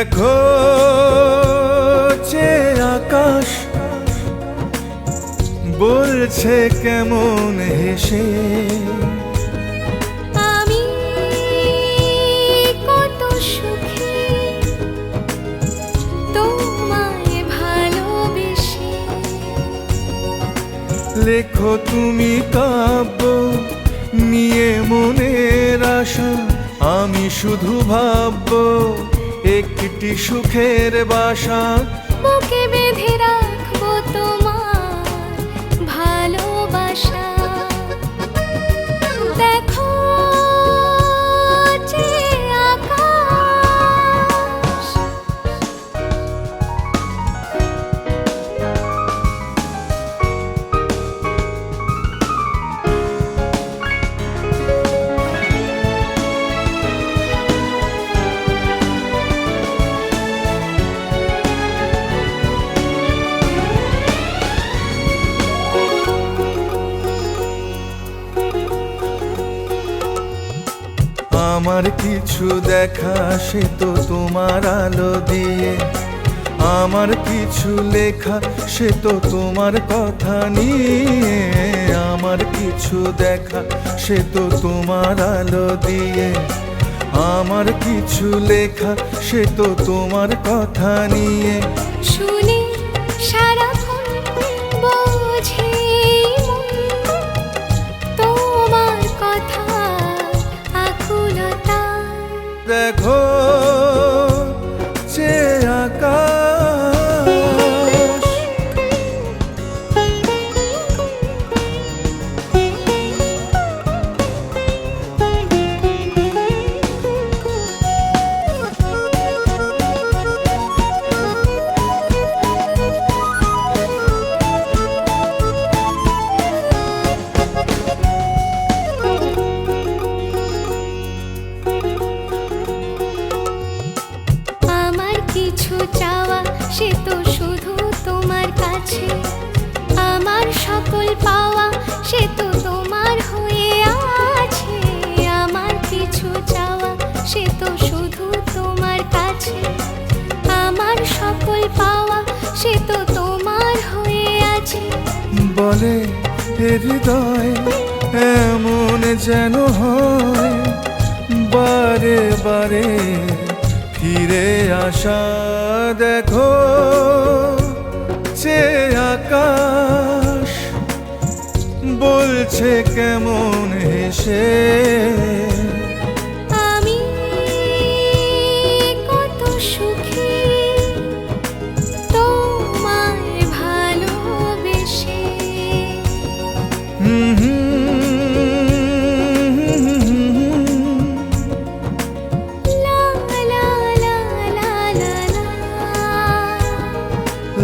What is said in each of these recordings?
দেখো যে আকাশ বলছে কেমন হেসে। আমি কত সুখী তোমায় ভালোবেসে। লেখো তুমি কাব্য নিয়ে মনের আশা আমি শুধু ভাববো একটি সুখের বাসা। বুকে আমার কিছু দেখা, সে তো তোমার আলো দিয়ে। আমার কিছু লেখা, সে তো তোমার কথা নিয়ে। আমার কিছু দেখা, সে তো তোমার আলো দিয়ে। আমার কিছু লেখা, সে তো তোমার কথা নিয়ে। শুনে সারাক্ষণ দেখো সে তো শুধু তোমার কাছে। আমার সকল পাওয়া সে তো তোমার হয়ে আছে। আমার কিছু চাওয়া সে তো শুধু তোমার কাছে। আমার সকল পাওয়া সে তো তোমার হয়ে আছে। বলে হৃদয় এমন যেন হয়। বারে বারে ফিরে আসা দেখো যে আকাশ বলছে কেমন হেসে।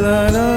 la la